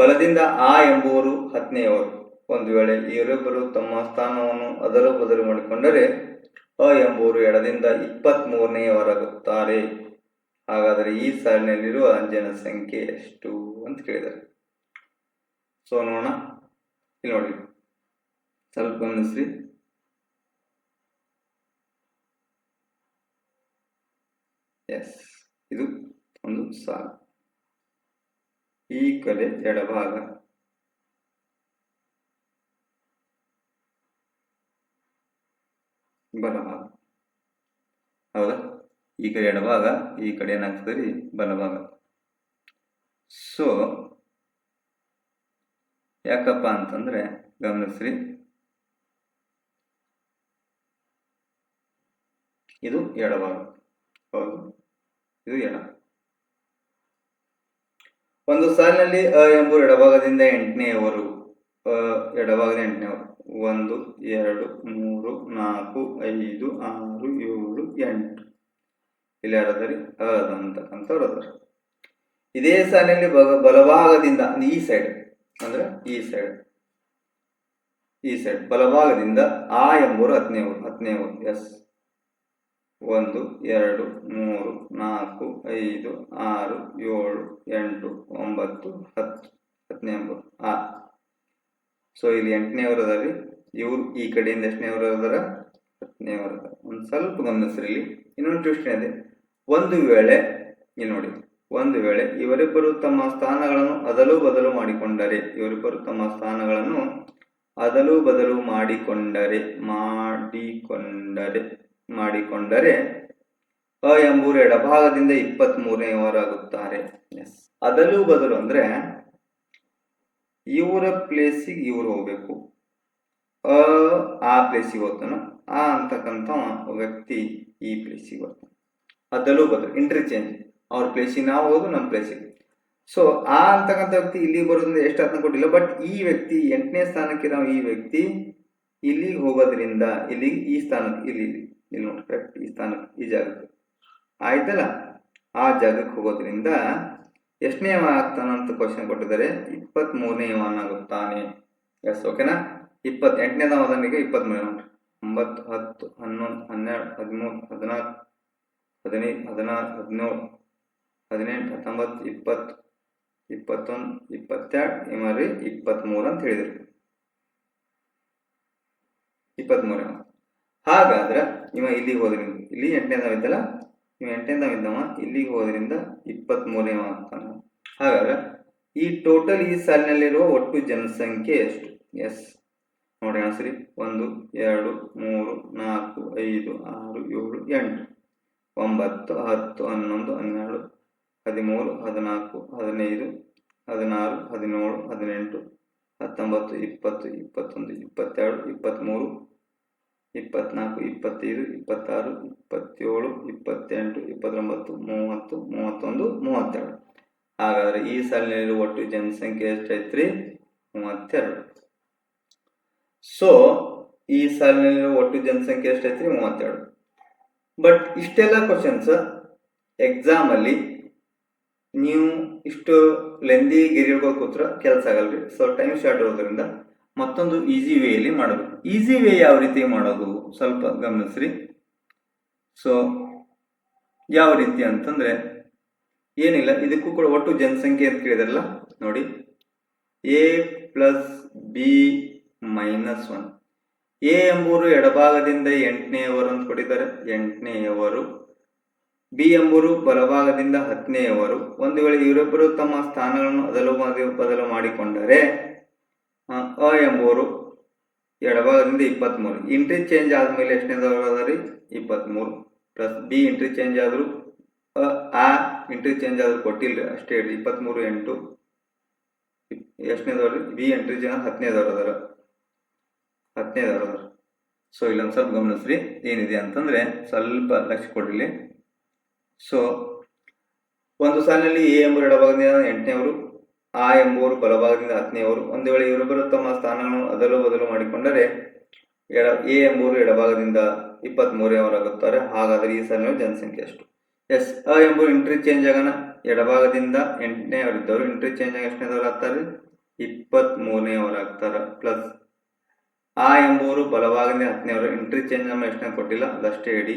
Speaker 1: ಬಲದಿಂದ ಆ ಎಂಬುವರು ಹತ್ತನೆಯವರು ಒಂದು ವೇಳೆ ಇವರಿಬ್ಬರು ತಮ್ಮ ಸ್ಥಾನವನ್ನು ಅದರ ಬದಲು ಮಾಡಿಕೊಂಡರೆ ಅ ಎಂಬುವರು ಎಡದಿಂದ ಇಪ್ಪತ್ತ್ ಮೂರನೆಯವರಾಗುತ್ತಾರೆ ಹಾಗಾದರೆ ಈ ಸಾಲಿನಲ್ಲಿರುವ ಅಂಜನ ಸಂಖ್ಯೆ ಎಷ್ಟು ಅಂತ ಕೇಳಿದ್ದಾರೆ ಸೊ ನೋಡೋಣ ಇಲ್ಲಿ ನೋಡಿ ಸ್ವಲ್ಪ ಗಮನಿಸ್ರಿ ಎಸ್ ಇದು ಒಂದು ಸಾಲು ಈ ಕಲೆ ಎಡಭಾಗ ಬಲಭಾಗ ಹೌದಾ ಈ ಕಡೆ ಎಡಭಾಗ ಈ ಕಡೆ ಏನಾಗ್ತದೆ ರೀ ಬಲಭಾಗ ಸೊ ಯಾಕಪ್ಪ ಅಂತಂದ್ರೆ ಗಮನಿಸ್ರಿ ಇದು ಎಡಭಾಗ ಹೌದು ಇದು ಎಡ ಒಂದು ಸಾಲಿನಲ್ಲಿ ಅ ಎಂಬುದು ಎಡಭಾಗದಿಂದ ಎಂಟನೇವರು ಎಡಭಾಗದ ಎಂಟನೇ ಒಂದು ಎರಡು ಮೂರು ನಾಲ್ಕು ಐದು ಆರು ಏಳು ಎಂಟು ಇಲ್ಲಿ ಯಾರದರಿ ಅದ ಅಂತಕ್ಕಂಥವ್ರು ಇದೇ ಸಾಲಿನಲ್ಲಿ ಬಗ ಬಲಭಾಗದಿಂದ ಈ ಸೈಡ್ ಅಂದ್ರೆ ಈ ಸೈಡ್ ಈ ಸೈಡ್ ಬಲಭಾಗದಿಂದ ಆ ಎಂಬೂರು ಹತ್ತನೇ ಊರು ಹತ್ತನೇ ಊರು ಎಸ್ ಒಂದು ಎರಡು ಮೂರು ನಾಲ್ಕು ಐದು ಆರು ಏಳು ಎಂಟು ಒಂಬತ್ತು ಹತ್ತು ಹತ್ತನೇ ಎಂಬರು ಆ ಸೊ ಇಲ್ಲಿ ಎಂಟನೇ ವರದಲ್ಲಿ ಇವ್ರು ಈ ಕಡೆಯಿಂದ ಎಷ್ಟನೇ ಅವ್ರ ಅದಾರ ಒಂದು ಸ್ವಲ್ಪ ಗಮನಿಸ್ರಿ ಇಲ್ಲಿ ಇನ್ನೊಂದು ಟ್ವಿಸ್ಟ್ ಇದೆ ಒಂದು ವೇಳೆ ಇಲ್ಲಿ ನೋಡಿ ಒಂದು ವೇಳೆ ಇವರಿಬ್ಬರು ತಮ್ಮ ಸ್ಥಾನಗಳನ್ನು ಅದಲು ಬದಲು ಮಾಡಿಕೊಂಡರೆ ಇವರಿಬ್ಬರು ತಮ್ಮ ಸ್ಥಾನಗಳನ್ನು ಅದಲು ಬದಲು ಮಾಡಿಕೊಂಡರೆ ಮಾಡಿಕೊಂಡರೆ ಮಾಡಿಕೊಂಡರೆ ಅ ಎಂಬೂರು ಎಡಭಾಗದಿಂದ ಇಪ್ಪತ್ತ್ ಮೂರನೇ ಅವರಾಗುತ್ತಾರೆ ಎಸ್ ಅದಲು ಬದಲು ಅಂದ್ರೆ ಇವರ ಪ್ಲೇಸಿಗೆ ಇವರು ಹೋಗ್ಬೇಕು ಅ ಆ ಪ್ಲೇಸಿಗೆ ಹೋಗ್ತಾನ ಆ ಅಂತಕ್ಕಂಥ ವ್ಯಕ್ತಿ ಈ ಪ್ಲೇಸಿಗೆ ಬರ್ತಾನೆ ಅದಲ್ಲೂ ಬದಲು ಇಂಟರ್ಚೇಂಜ್ ಅವ್ರ ಪ್ಲೇಸಿಗೆ ನಾವು ಹೋದು ನಮ್ಮ ಪ್ಲೇಸಿಗೆ ಸೊ ಆ ಅಂತಕ್ಕಂಥ ವ್ಯಕ್ತಿ ಇಲ್ಲಿ ಬರೋದ್ರಿಂದ ಎಷ್ಟು ಅರ್ಥ ಕೊಟ್ಟಿಲ್ಲ ಬಟ್ ಈ ವ್ಯಕ್ತಿ ಎಂಟನೇ ಸ್ಥಾನಕ್ಕೆ ನಾವು ಈ ವ್ಯಕ್ತಿ ಇಲ್ಲಿಗೆ ಹೋಗೋದ್ರಿಂದ ಇಲ್ಲಿ ಈ ಸ್ಥಾನಕ್ಕೆ ಇಲ್ಲಿ ಇಲ್ಲಿ ನೋಡಿ ಕರೆಕ್ಟ್ ಈ ಸ್ಥಾನಕ್ಕೆ ಈ ಜಾಗಕ್ಕೆ ಆಯ್ತಲ್ಲ ಆ ಜಾಗಕ್ಕೆ ಹೋಗೋದ್ರಿಂದ ಎಷ್ಟನೇ ಇವ ಆಗ್ತಾನ ಅಂತ ಕ್ವಶನ್ ಕೊಟ್ಟಿದ್ದಾರೆ ಮೂರನೇ ಇಪ್ಪತ್ತ್ಮೂರನೇ ಆಗುತ್ತಾನೆ ಎಸ್ ಓಕೆನಾ ಎಂಟನೇ ಇಪ್ಪತ್ತೆಂಟನೇದ ಇಪ್ಪತ್ತ್ ಇಪ್ಪತ್ತ್ಮೂರನೇ ಒಂಬತ್ತು ಹತ್ತು ಹನ್ನೊಂದು ಹನ್ನೆರಡು ಹದಿಮೂರು ಹದಿನಾಲ್ಕು ಹದಿನೈದು ಹದಿನಾರು ಹದಿನೇಳು ಹದಿನೆಂಟು ಹತ್ತೊಂಬತ್ತು ಇಪ್ಪತ್ತು ಇಪ್ಪತ್ತೊಂದು ಇಪ್ಪತ್ತೆರಡು ಇಮರಿ ಇಪ್ಪತ್ತ್ಮೂರು ಅಂತ ಹೇಳಿದರು ಇಪ್ಪತ್ತ್ಮೂರನೇ ಹಾಗಾದ್ರೆ ಇವ ಇಲ್ಲಿಗೆ ಹೋದ್ರಿ ಇಲ್ಲಿ ಎಂಟನೇದಾವ ಇದ್ದಲ್ಲ ನೀವು ಎಂಟನೇ ವಿದ್ಯಮ ಇಲ್ಲಿಗೆ ಹೋದ್ರಿಂದ ಇಪ್ಪತ್ತ್ ಮೂರನೇ ಆಗ್ತಾನೆ ಹಾಗಾದ್ರೆ ಈ ಟೋಟಲ್ ಈ ಸಾಲಿನಲ್ಲಿರುವ ಒಟ್ಟು ಜನಸಂಖ್ಯೆ ಎಷ್ಟು ಎಸ್ ನೋಡಿ ಆನ್ಸರಿ ಒಂದು ಎರಡು ಮೂರು ನಾಲ್ಕು ಐದು ಆರು ಏಳು ಎಂಟು ಒಂಬತ್ತು ಹತ್ತು ಹನ್ನೊಂದು ಹನ್ನೆರಡು ಹದಿಮೂರು ಹದಿನಾಲ್ಕು ಹದಿನೈದು ಹದಿನಾರು ಹದಿನೇಳು ಹದಿನೆಂಟು ಹತ್ತೊಂಬತ್ತು ಇಪ್ಪತ್ತು ಇಪ್ಪತ್ತೊಂದು ಇಪ್ಪತ್ತೆರಡು ಇಪ್ಪತ್ತ್ಮೂರು ಇಪ್ಪತ್ನಾಲ್ಕು ಇಪ್ಪತ್ತೈದು ಇಪ್ಪತ್ತಾರು ಇಪ್ಪತ್ತೇಳು ಇಪ್ಪತ್ತೆಂಟು ಇಪ್ಪತ್ತೊಂಬತ್ತು ಮೂವತ್ತು ಮೂವತ್ತೊಂದು ಮೂವತ್ತೆರಡು ಹಾಗಾದರೆ ಈ ಸಾಲಿನಲ್ಲಿ ಒಟ್ಟು ಜನಸಂಖ್ಯೆ ಎಷ್ಟೈತ್ರಿ ಮೂವತ್ತೆರಡು ಸೊ ಈ ಸಾಲಿನಲ್ಲಿ ಒಟ್ಟು ಜನಸಂಖ್ಯೆ ಎಷ್ಟೈತ್ರಿ ಮೂವತ್ತೆರಡು ಬಟ್ ಇಷ್ಟೆಲ್ಲ ಕ್ವಶನ್ಸ್ ಎಕ್ಸಾಮಲ್ಲಿ ನೀವು ಇಷ್ಟು ಲೆಂದಿ ಗೆರಿಗಳು ಕೂತ್ರ ಕೆಲಸ ಆಗಲ್ರಿ ಸೊ ಟೈಮ್ ಶಾರ್ಟ್ ಇರೋದ್ರಿಂದ ಮತ್ತೊಂದು ಈಸಿ ವೇಯಲ್ಲಿ ಮಾಡೋದು ಈಸಿ ವೇ ಯಾವ ರೀತಿ ಮಾಡೋದು ಸ್ವಲ್ಪ ಗಮನಿಸ್ರಿ ಸೊ ಯಾವ ರೀತಿ ಅಂತಂದರೆ ಏನಿಲ್ಲ ಇದಕ್ಕೂ ಕೂಡ ಒಟ್ಟು ಜನಸಂಖ್ಯೆ ಅಂತ ಕೇಳಿದಾರಲ್ಲ ನೋಡಿ A plus B minus one A ಎಂಬುವರು ಎಡಭಾಗದಿಂದ ಎಂಟನೆಯವರು ಅಂತ ಕೊಟ್ಟಿದ್ದಾರೆ ಎಂಟನೆಯವರು ಬಿ ಎಂಬುವರು ಬಲಭಾಗದಿಂದ ಹತ್ತನೆಯವರು ಒಂದು ವೇಳೆ ಇವರೊಬ್ಬರು ತಮ್ಮ ಸ್ಥಾನಗಳನ್ನು ಅದಲು ಬದಲು ಮಾಡಿಕೊಂಡರೆ ಅ ಎಂಬುವರು ಎಡಭಾಗದಿಂದ ಇಪ್ಪತ್ತ್ಮೂರು ಇಂಟ್ರಿ ಚೇಂಜ್ ಆದಮೇಲೆ ಎಷ್ಟನೇದವ್ರು ಅದ ರೀ ಇಪ್ಪತ್ತ್ಮೂರು ಪ್ಲಸ್ ಬಿ ಇಂಟ್ರಿ ಚೇಂಜ್ ಆದರೂ ಆ ಇಂಟ್ರಿ ಚೇಂಜ್ ಆದರೂ ಕೊಟ್ಟಿಲ್ಲ ರೀ ಅಷ್ಟೇ ಹೇಳಿ ಇಪ್ಪತ್ತ್ಮೂರು ಎಂಟು ಎಷ್ಟನೇದವ್ರು ರೀ ಬಿ ಎಂಟ್ರಿ ಚೇಂಜ್ ಹತ್ತನೇದವ್ರು ಅದಾರ ಹತ್ತನೇದವ್ರು ಅದಾರ ಸೊ ಇಲ್ಲೊಂದು ಸ್ವಲ್ಪ ಗಮನಿಸ್ರಿ ಏನಿದೆ ಅಂತಂದರೆ ಸ್ವಲ್ಪ ಲಕ್ಷ ಕೊಡಲಿ ಸೊ ಒಂದು ಸಾಲಿನಲ್ಲಿ ಎ ಎಂಬ ಎಡಭಾಗದಿಂದ ಅವರು ಆ ಎಂಬುವರು ಬಲಭಾಗದಿಂದ ಹತ್ತನೆಯವರು ಒಂದು ವೇಳೆ ಇವರಿಬ್ಬರು ತಮ್ಮ ಸ್ಥಾನಗಳನ್ನು ಅದಲು ಬದಲು ಮಾಡಿಕೊಂಡರೆ ಎಡ ಎ ಎಂಬುವರು ಎಡಭಾಗದಿಂದ ಅವರಾಗುತ್ತಾರೆ ಹಾಗಾದರೆ ಈ ಸಲ ಜನಸಂಖ್ಯೆ ಎಷ್ಟು ಎಸ್ ಅ ಎಂಬುವರು ಇಂಟ್ರಿ ಚೇಂಜ್ ಆಗೋಣ ಎಡಭಾಗದಿಂದ ಎಂಟನೇವರಿದ್ದವರು ಇಂಟ್ರಿ ಚೇಂಜ್ ಆಗಿ ಎಷ್ಟನೇದವರು ಆಗ್ತಾರೆ ಅವರಾಗ್ತಾರೆ ಪ್ಲಸ್ ಆ ಎಂಬುವರು ಬಲಭಾಗದಿಂದ ಹತ್ತನೇವರು ಇಂಟ್ರಿ ಚೇಂಜ್ ನಮ್ಮ ಎಷ್ಟನೇ ಕೊಟ್ಟಿಲ್ಲ ಅದಷ್ಟೇ ಇಡಿ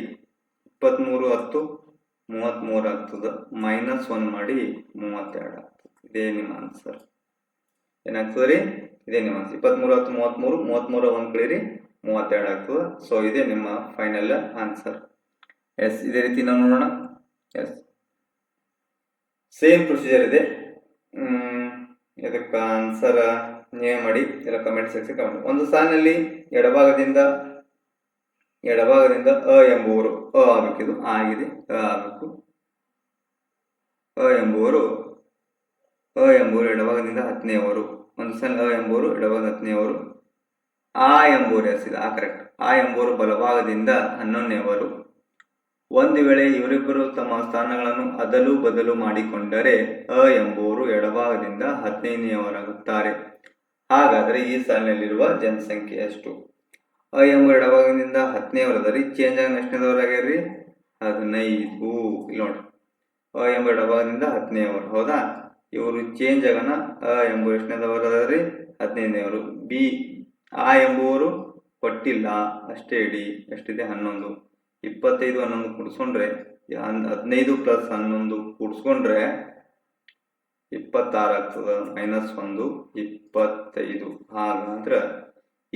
Speaker 1: ಇಪ್ಪತ್ತ್ಮೂರು ಹತ್ತು ಮೂವತ್ತ್ಮೂರು ಆಗ್ತದೆ ಮೈನಸ್ ಒನ್ ಮಾಡಿ ಮೂವತ್ತೆರಡು ಇದೇ ನಿಮ್ಮ ಆನ್ಸರ್ ಏನಾಗ್ತದೆ ರೀ ಇದೇ ನಿಮ್ಮ ಆನ್ಸರ್ ಇಪ್ಪತ್ತ್ಮೂರು ಹತ್ತು ಮೂವತ್ತ್ಮೂರು ಮೂವತ್ತ್ಮೂರ ಒಂದು ಕಳೀರಿ ಮೂವತ್ತೆರಡು ಆಗ್ತದೆ ಸೊ ಇದೇ ನಿಮ್ಮ ಫೈನಲ್ ಆನ್ಸರ್ ಎಸ್ ಇದೇ ರೀತಿ ನಾವು ನೋಡೋಣ ಎಸ್ ಸೇಮ್ ಪ್ರೊಸೀಜರ್ ಇದೆ ಇದಕ್ಕೆ ಆನ್ಸರ್ ನೀವೇ ಮಾಡಿ ಇಲ್ಲ ಕಮೆಂಟ್ ಸೆಕ್ಷನ್ ಕಮೆಂಟ್ ಒಂದು ಸಾಲಿನಲ್ಲಿ ಎಡಭಾಗದಿಂದ ಎಡಭಾಗದಿಂದ ಅ ಎಂಬುವರು ಅ ಆಗಬೇಕಿದು ಆಗಿದೆ ಅ ಆಗಬೇಕು ಅ ಎಂಬುವರು ಅ ಎಂಬುವರು ಎಡಭಾಗದಿಂದ ಹತ್ತನೆಯವರು ಒಂದು ಸಲ ಅ ಎಂಬುವರು ಎಡಭಾಗದ ಹತ್ತನೆಯವರು ಆ ಎಂಬುವರು ಎಸಿದ ಆ ಕರೆಕ್ಟ್ ಆ ಎಂಬುವರು ಬಲಭಾಗದಿಂದ ಹನ್ನೊಂದನೆಯವರು ಒಂದು ವೇಳೆ ಇವರಿಬ್ಬರು ತಮ್ಮ ಸ್ಥಾನಗಳನ್ನು ಅದಲು ಬದಲು ಮಾಡಿಕೊಂಡರೆ ಅ ಎಂಬುವರು ಎಡಭಾಗದಿಂದ ಹದಿನೈದನೆಯವರಾಗುತ್ತಾರೆ ಹಾಗಾದರೆ ಈ ಸಾಲಿನಲ್ಲಿರುವ ಜನಸಂಖ್ಯೆ ಎಷ್ಟು ಅ ಎಂಬ ಎಡಭಾಗದಿಂದ ರೀ ಚೇಂಜ್ ಆಗಿ ಎಷ್ಟನೇದವರಾಗ್ಯಾರ್ರಿ ಹದಿನೈದು ಇಲ್ಲಿ ನೋಡ್ರಿ ಅ ಎಂಬ ಎಡಭಾಗದಿಂದ ಹತ್ತನೇವರು ಹೌದಾ ಇವರು ಚೇಂಜ್ ಆಗೋಣ ಅ ಎಂಬುವರು ಎಷ್ಟನೇದವರಾದ್ರಿ ಹದಿನೈದನೇವರು ಬಿ ಆ ಎಂಬುವರು ಕೊಟ್ಟಿಲ್ಲ ಅಷ್ಟೇ ಇಡಿ ಎಷ್ಟಿದೆ ಹನ್ನೊಂದು ಇಪ್ಪತ್ತೈದು ಹನ್ನೊಂದು ಕೂಡಿಸ್ಕೊಂಡ್ರೆ ಹದಿನೈದು ಪ್ಲಸ್ ಹನ್ನೊಂದು ಕೂಡಿಸ್ಕೊಂಡ್ರೆ ಇಪ್ಪತ್ತಾರು ಆಗ್ತದೆ ಮೈನಸ್ ಒಂದು ಇಪ್ಪತ್ತೈದು ನಂತರ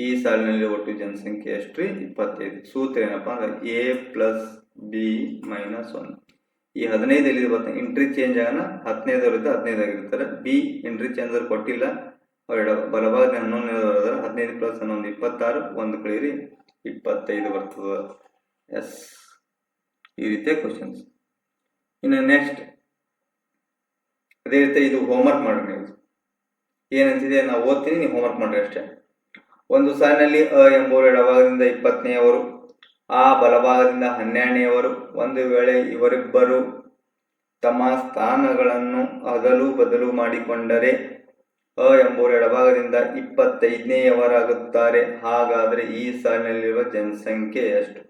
Speaker 1: ಈ ಸಾಲಿನಲ್ಲಿ ಒಟ್ಟು ಜನಸಂಖ್ಯೆ ಎಷ್ಟ್ರಿ ಇಪ್ಪತ್ತೈದು ಸೂತ್ರ ಏನಪ್ಪ ಅಂದ್ರೆ ಎ ಪ್ಲಸ್ ಬಿ ಮೈನಸ್ ಒಂದು ಈ ಹದಿನೈದು ಎಲ್ಲಿದೆ ಬರ್ತದೆ ಎಂಟ್ರಿ ಚೇಂಜ್ ಆಗೋಣ ಹದಿನೈದು ಇರುತ್ತೆ ಹದಿನೈದು ಆಗಿರ್ತಾರೆ ಬಿ ಎಂಟ್ರಿ ಚೇಂಜ್ ಅವ್ರು ಕೊಟ್ಟಿಲ್ಲ ಎಡ ಬಲಭಾಗ ಹನ್ನೊಂದು ಹದಿನೈದು ಪ್ಲಸ್ ಹನ್ನೊಂದು ಇಪ್ಪತ್ತಾರು ಒಂದು ಕಳೀರಿ ಇಪ್ಪತ್ತೈದು ಬರ್ತದೆ ಎಸ್ ಈ ರೀತಿಯ ಕ್ವಶನ್ಸ್ ಇನ್ನು ನೆಕ್ಸ್ಟ್ ಅದೇ ರೀತಿ ಇದು ಹೋಮ್ವರ್ಕ್ ಮಾಡಿ ನೀವು ಏನಂತಿದೆ ನಾವು ಓದ್ತೀನಿ ನೀವು ಹೋಮ್ವರ್ಕ್ ಮಾಡ್ರಿ ಅಷ್ಟೇ ಒಂದು ಸಾಲಿನಲ್ಲಿ ಎರಡು ಎಂಬುವರು ಎಡಭಾಗದಿಂದ ಅವರು ಆ ಬಲಭಾಗದಿಂದ ಹನ್ನೆರಡನೆಯವರು ಒಂದು ವೇಳೆ ಇವರಿಬ್ಬರು ತಮ್ಮ ಸ್ಥಾನಗಳನ್ನು ಅದಲು ಬದಲು ಮಾಡಿಕೊಂಡರೆ ಅ ಎಂಬುವರು ಎಡಭಾಗದಿಂದ ಇಪ್ಪತ್ತೈದನೆಯವರಾಗುತ್ತಾರೆ ಹಾಗಾದರೆ ಈ ಸಾಲಿನಲ್ಲಿರುವ ಜನಸಂಖ್ಯೆ ಎಷ್ಟು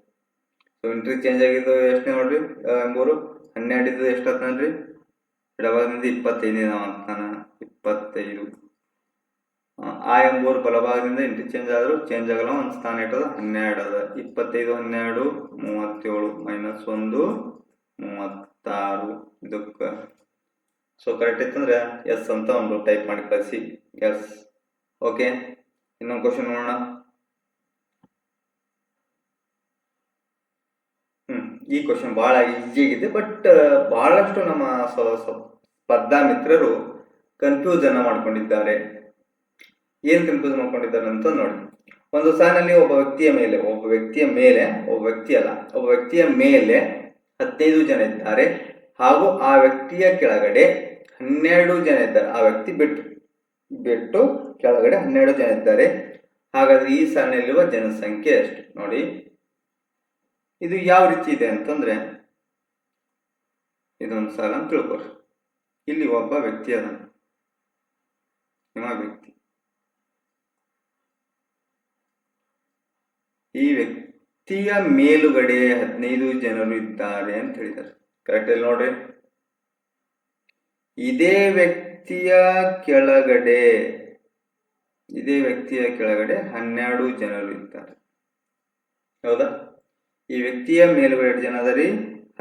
Speaker 1: ಸೊ ಇಂಟ್ರಿ ಚೇಂಜ್ ಆಗಿದ್ದು ಎಷ್ಟು ನೋಡ್ರಿ ಅ ಎಂಬುವರು ಹನ್ನೆರಡಿದ್ದು ಎಷ್ಟು ರೀ ಎಡಭಾಗದಿಂದ ಇಪ್ಪತ್ತೈದನೇ ಆಗ್ತಾನ ಇಪ್ಪತ್ತೈದು ಆ ಎಂಬೂರು ಬಲಭಾಗದಿಂದ ಚೇಂಜ್ ಆದರೂ ಚೇಂಜ್ ಆಗಲ್ಲ ಒಂದು ಸ್ಥಾನ ಇಟ್ಟದ ಹನ್ನೆರಡು ಅದ ಇಪ್ಪತ್ತೈದು ಹನ್ನೆರಡು ಮೂವತ್ತೇಳು ಮೈನಸ್ ಒಂದು ಮೂವತ್ತಾರು ಇದಕ್ಕೆ ಸೊ ಕರೆಕ್ಟ್ ಇತ್ತಂದ್ರೆ ಎಸ್ ಅಂತ ಒಂದು ಟೈಪ್ ಮಾಡಿ ಕಳಿಸಿ ಎಸ್ ಓಕೆ ಇನ್ನೊಂದು ಕ್ವಶನ್ ನೋಡೋಣ ಹ್ಮ್ ಈ ಕ್ವಶನ್ ಬಹಳ ಈಸಿ ಆಗಿದೆ ಬಟ್ ಬಹಳಷ್ಟು ನಮ್ಮ ಸ್ಪರ್ಧಾ ಮಿತ್ರರು ಕನ್ಫ್ಯೂಸ್ ಅನ್ನ ಮಾಡ್ಕೊಂಡಿದ್ದಾರೆ ಏನ್ ಕನ್ಫ್ಯೂಸ್ ಮಾಡ್ಕೊಂಡಿದ್ದಾರೆ ಅಂತ ನೋಡಿ ಒಂದು ಸಾಲಿನಲ್ಲಿ ಒಬ್ಬ ವ್ಯಕ್ತಿಯ ಮೇಲೆ ಒಬ್ಬ ವ್ಯಕ್ತಿಯ ಮೇಲೆ ಒಬ್ಬ ವ್ಯಕ್ತಿ ಅಲ್ಲ ಒಬ್ಬ ವ್ಯಕ್ತಿಯ ಮೇಲೆ ಹದಿನೈದು ಜನ ಇದ್ದಾರೆ ಹಾಗೂ ಆ ವ್ಯಕ್ತಿಯ ಕೆಳಗಡೆ ಹನ್ನೆರಡು ಜನ ಇದ್ದಾರೆ ಆ ವ್ಯಕ್ತಿ ಬಿಟ್ಟು ಬಿಟ್ಟು ಕೆಳಗಡೆ ಹನ್ನೆರಡು ಜನ ಇದ್ದಾರೆ ಹಾಗಾದ್ರೆ ಈ ಸಾಲಿನಲ್ಲಿರುವ ಜನಸಂಖ್ಯೆ ಎಷ್ಟು ನೋಡಿ ಇದು ಯಾವ ರೀತಿ ಇದೆ ಅಂತಂದ್ರೆ ಇದೊಂದು ಸಾಲ ಅಂತ ತಿಳ್ಕೊರಿ ಇಲ್ಲಿ ಒಬ್ಬ ವ್ಯಕ್ತಿ ಅದ ನಿಮ್ಮ ವ್ಯಕ್ತಿ ಈ ವ್ಯಕ್ತಿಯ ಮೇಲುಗಡೆ ಹದಿನೈದು ಜನರು ಇದ್ದಾರೆ ಅಂತ ಹೇಳಿದ್ದಾರೆ ಕರೆಕ್ಟ್ ಅಲ್ಲಿ ನೋಡ್ರಿ ಇದೇ ವ್ಯಕ್ತಿಯ ಕೆಳಗಡೆ ಇದೇ ವ್ಯಕ್ತಿಯ ಕೆಳಗಡೆ ಹನ್ನೆರಡು ಜನರು ಇದ್ದಾರೆ ಹೌದಾ ಈ ವ್ಯಕ್ತಿಯ ಮೇಲುಗಡೆ ಎರಡು ಜನ ಅದರಿ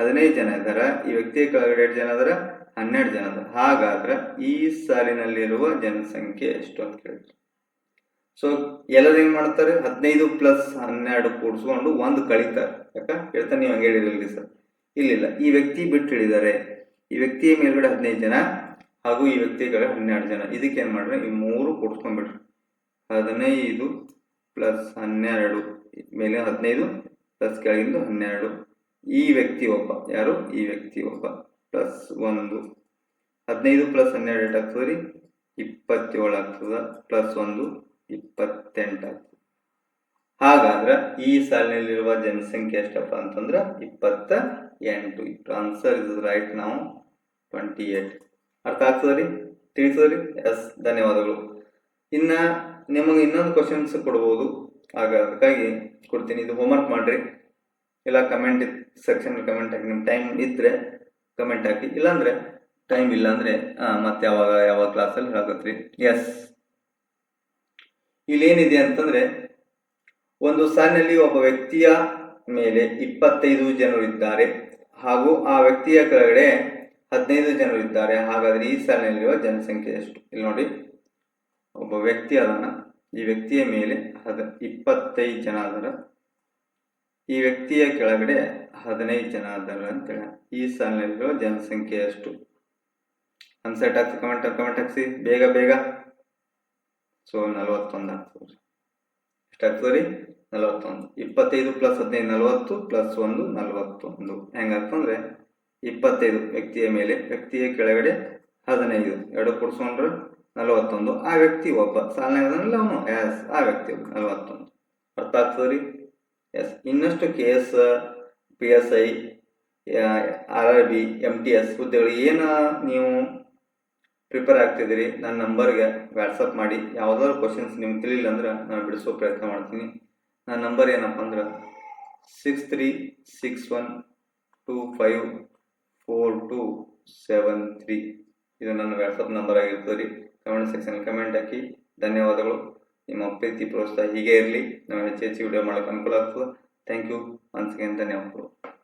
Speaker 1: ಹದಿನೈದು ಜನ ಇದ್ದಾರ ಈ ವ್ಯಕ್ತಿಯ ಕೆಳಗಡೆ ಎರಡು ಜನ ಅದರ ಹನ್ನೆರಡು ಜನ ಅದಾರ ಹಾಗಾದ್ರೆ ಈ ಸಾಲಿನಲ್ಲಿರುವ ಜನಸಂಖ್ಯೆ ಎಷ್ಟು ಅಂತ ಕೇಳಿದ್ರು ಸೊ ಎಲ್ಲರೂ ಏನ್ ಮಾಡ್ತಾರೆ ಹದಿನೈದು ಪ್ಲಸ್ ಹನ್ನೆರಡು ಕೂಡಿಸ್ಕೊಂಡು ಒಂದು ಕಳೀತಾರೆ ಯಾಕ ಹೇಳ್ತಾರೆ ನೀವು ಹಂಗೆ ಹೇಳಿರಲಿ ಸರ್ ಇಲ್ಲಿಲ್ಲ ಈ ವ್ಯಕ್ತಿ ಬಿಟ್ಟು ಹೇಳಿದ್ದಾರೆ ಈ ವ್ಯಕ್ತಿಯ ಮೇಲ್ಗಡೆ ಹದಿನೈದು ಜನ ಹಾಗೂ ಈ ವ್ಯಕ್ತಿಯ ಕಡೆ ಹನ್ನೆರಡು ಜನ ಇದಕ್ಕೆ ಏನು ಮಾಡ್ರಿ ಈ ಮೂರು ಕೂಡಿಸ್ಕೊಂಡ್ಬಿಡ್ರಿ ಹದಿನೈದು ಪ್ಲಸ್ ಹನ್ನೆರಡು ಮೇಲೆ ಹದಿನೈದು ಪ್ಲಸ್ ಕೆಳಗಿಂದು ಹನ್ನೆರಡು ಈ ವ್ಯಕ್ತಿ ಒಬ್ಬ ಯಾರು ಈ ವ್ಯಕ್ತಿ ಒಬ್ಬ ಪ್ಲಸ್ ಒಂದು ಹದಿನೈದು ಪ್ಲಸ್ ಹನ್ನೆರಡು ಎಷ್ಟಾಗ್ತದೆ ರೀ ಇಪ್ಪತ್ತೇಳು ಆಗ್ತದ ಪ್ಲಸ್ ಒಂದು ಇಪ್ಪತ್ತೆಂಟಾಗ್ತದೆ ಹಾಗಾದ್ರೆ ಈ ಸಾಲಿನಲ್ಲಿರುವ ಜನಸಂಖ್ಯೆ ಎಷ್ಟಪ್ಪ ಅಂತಂದ್ರೆ ಇಪ್ಪತ್ತ ಎಂಟು ಇಟ್ಟು ಆನ್ಸರ್ ಇಸ್ ರೈಟ್ ನಾವು ಟ್ವೆಂಟಿ ಏಟ್ ಅರ್ಥ ಆಗ್ತದ್ರಿ ತಿಳಿಸದ್ರಿ ಎಸ್ ಧನ್ಯವಾದಗಳು ಇನ್ನ ನಿಮಗೆ ಇನ್ನೊಂದು ಕ್ವಶನ್ಸ್ ಕೊಡ್ಬೋದು ಆಗ ಅದಕ್ಕಾಗಿ ಕೊಡ್ತೀನಿ ಇದು ಹೋಮ್ವರ್ಕ್ ಮಾಡ್ರಿ ಇಲ್ಲ ಕಮೆಂಟ್ ಸೆಕ್ಷನ್ ಕಮೆಂಟ್ ಹಾಕಿ ನಿಮ್ಮ ಟೈಮ್ ಇದ್ರೆ ಕಮೆಂಟ್ ಹಾಕಿ ಇಲ್ಲಾಂದ್ರೆ ಟೈಮ್ ಇಲ್ಲಾಂದ್ರೆ ಮತ್ತೆ ಯಾವಾಗ ಯಾವ ಕ್ಲಾಸಲ್ಲಿ ಹಾಕತ್ರಿ ಎಸ್ ಇಲ್ಲೇನಿದೆ ಅಂತಂದ್ರೆ ಒಂದು ಸಾಲಿನಲ್ಲಿ ಒಬ್ಬ ವ್ಯಕ್ತಿಯ ಮೇಲೆ ಇಪ್ಪತ್ತೈದು ಜನರು ಇದ್ದಾರೆ ಹಾಗೂ ಆ ವ್ಯಕ್ತಿಯ ಕೆಳಗಡೆ ಹದಿನೈದು ಜನರು ಇದ್ದಾರೆ ಹಾಗಾದ್ರೆ ಈ ಸಾಲಿನಲ್ಲಿರುವ ಜನಸಂಖ್ಯೆ ಎಷ್ಟು ಇಲ್ಲಿ ನೋಡಿ ಒಬ್ಬ ವ್ಯಕ್ತಿ ಅದನ್ನ ಈ ವ್ಯಕ್ತಿಯ ಮೇಲೆ ಹದ ಇಪ್ಪತ್ತೈದು ಜನ ಅದರ ಈ ವ್ಯಕ್ತಿಯ ಕೆಳಗಡೆ ಹದಿನೈದು ಜನ ಅದರ ಅಂತೇಳಿ ಈ ಸಾಲಿನಲ್ಲಿರುವ ಜನಸಂಖ್ಯೆ ಎಷ್ಟು ಅನ್ಸೆಟ್ ಹಾಕ್ಸಿ ಕಮೆಂಟ್ ಕಮೆಂಟ್ ಹಾಕ್ಸಿ ಬೇಗ ಬೇಗ ಸೊ ನಲವತ್ತೊಂದು ಆಗ್ತದೆ ಎಷ್ಟಾಗ್ತದೆ ರೀ ನಲವತ್ತೊಂದು ಇಪ್ಪತ್ತೈದು ಪ್ಲಸ್ ಹದಿನೈದು ನಲವತ್ತು ಪ್ಲಸ್ ಒಂದು ನಲವತ್ತೊಂದು ಹೆಂಗಂತಂದ್ರೆ ಇಪ್ಪತ್ತೈದು ವ್ಯಕ್ತಿಯ ಮೇಲೆ ವ್ಯಕ್ತಿಯ ಕೆಳಗಡೆ ಹದಿನೈದು ಎರಡು ಕೊಡ್ಸೋಣ್ರೆ ನಲವತ್ತೊಂದು ಆ ವ್ಯಕ್ತಿ ಒಬ್ಬ ಸಾಲನೆಲ್ಲ ಅವನು ಎಸ್ ಆ ವ್ಯಕ್ತಿ ಒಬ್ಬ ನಲವತ್ತೊಂದು ಅರ್ಥ ಆಗ್ತದೆ ರೀ ಎಸ್ ಇನ್ನಷ್ಟು K S P S I R R B M T S ಹುದ್ದೆಗಳು ಏನು ನೀವು ಪ್ರಿಪೇರ್ ಆಗ್ತಿದ್ದೀರಿ ನನ್ನ ನಂಬರ್ಗೆ ವ್ಯಾಟ್ಸಪ್ ಮಾಡಿ ಯಾವುದಾದ್ರು ಕ್ವಶನ್ಸ್ ನಿಮ್ಗೆ ತಿಳಿಲಿಲ್ಲ ಅಂದ್ರೆ ನಾನು ಬಿಡಿಸೋ ಪ್ರಯತ್ನ ಮಾಡ್ತೀನಿ ನನ್ನ ನಂಬರ್ ಏನಪ್ಪ ಅಂದ್ರೆ six three six one two five four two seven three ಇದು ನನ್ನ ವ್ಯಾಟ್ಸಪ್ ನಂಬರ್ ಆಗಿರ್ತದೆ ರೀ ಕಮೆಂಟ್ ಸೆಕ್ಷನ್ ಕಮೆಂಟ್ ಹಾಕಿ ಧನ್ಯವಾದಗಳು ನಿಮ್ಮ ಪ್ರೀತಿ ಪ್ರೋತ್ಸಾಹ ಹೀಗೆ ಇರಲಿ ನಾವು ಹೆಚ್ಚು ಹೆಚ್ಚು ವಿಡಿಯೋ ಮಾಡೋಕ್ಕೆ ಅನುಕೂಲ ಆಗ್ತದೆ ಥ್ಯಾಂಕ್ ಯು ಒನ್ಸ್ ಅಗೇನ್ ಧನ್ಯವಾದಗಳು